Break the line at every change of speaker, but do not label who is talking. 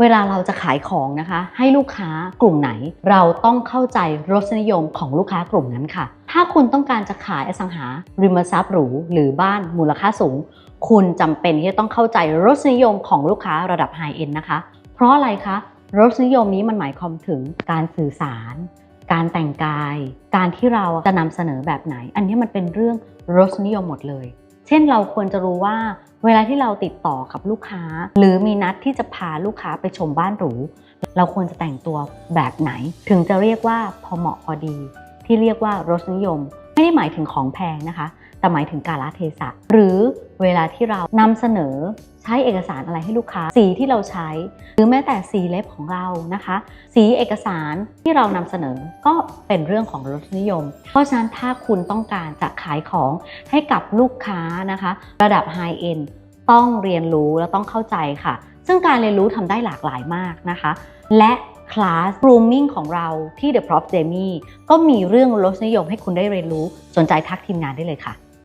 เวลาเราจะขายของนะคะ ให้ลูกค้ากลุ่มไหน เราต้องเข้าใจรสนิยมของลูกค้ากลุ่มนั้นค่ะ ถ้าคุณต้องการจะขายอสังหาริมทรัพย์หรูหรือบ้านมูลค่าสูง คุณจำเป็นที่จะต้องเข้าใจรสนิยมของลูกค้าระดับไฮเอ็นนะคะ เพราะอะไรคะรสนิยมนี้มันหมายความถึงการสื่อสาร การแต่งกาย การที่เราจะนำเสนอแบบไหน อันนี้มันเป็นเรื่องรสนิยมหมดเลย เช่นเราควรจะรู้ว่า เวลาที่เราติดต่อกับลูกค้า หรือมีนัดที่จะพาลูกค้าไปชมบ้านหรู เราควรจะแต่งตัวแบบไหน ถึงจะเรียกว่าพอเหมาะพอดี ที่เรียกว่ารสนิยม ไม่ได้หมายถึงของแพงนะคะ แต่หมายถึงกาลเทศะ หรือเวลาที่เรานำเสนอใช้เอกสารอะไรให้ลูกค้า สีที่เราใช้ หรือแม้แต่สีเล็บของเรานะคะ สีเอกสารที่เรานำเสนอก็เป็นเรื่องของรสนิยม เพราะฉะนั้นถ้าคุณต้องการจะขายของให้กับลูกค้านะคะ ระดับไฮเอ็นต้องเรียนรู้และต้องเข้าใจค่ะ ซึ่งการเรียนรู้ทำได้หลากหลายมากนะคะ และคลาส grooming ของเราที่ The Prof Demi ก็มีเรื่องรสนิยมให้คุณได้เรียนรู้ สนใจทักทีมงานได้เลยค่ะ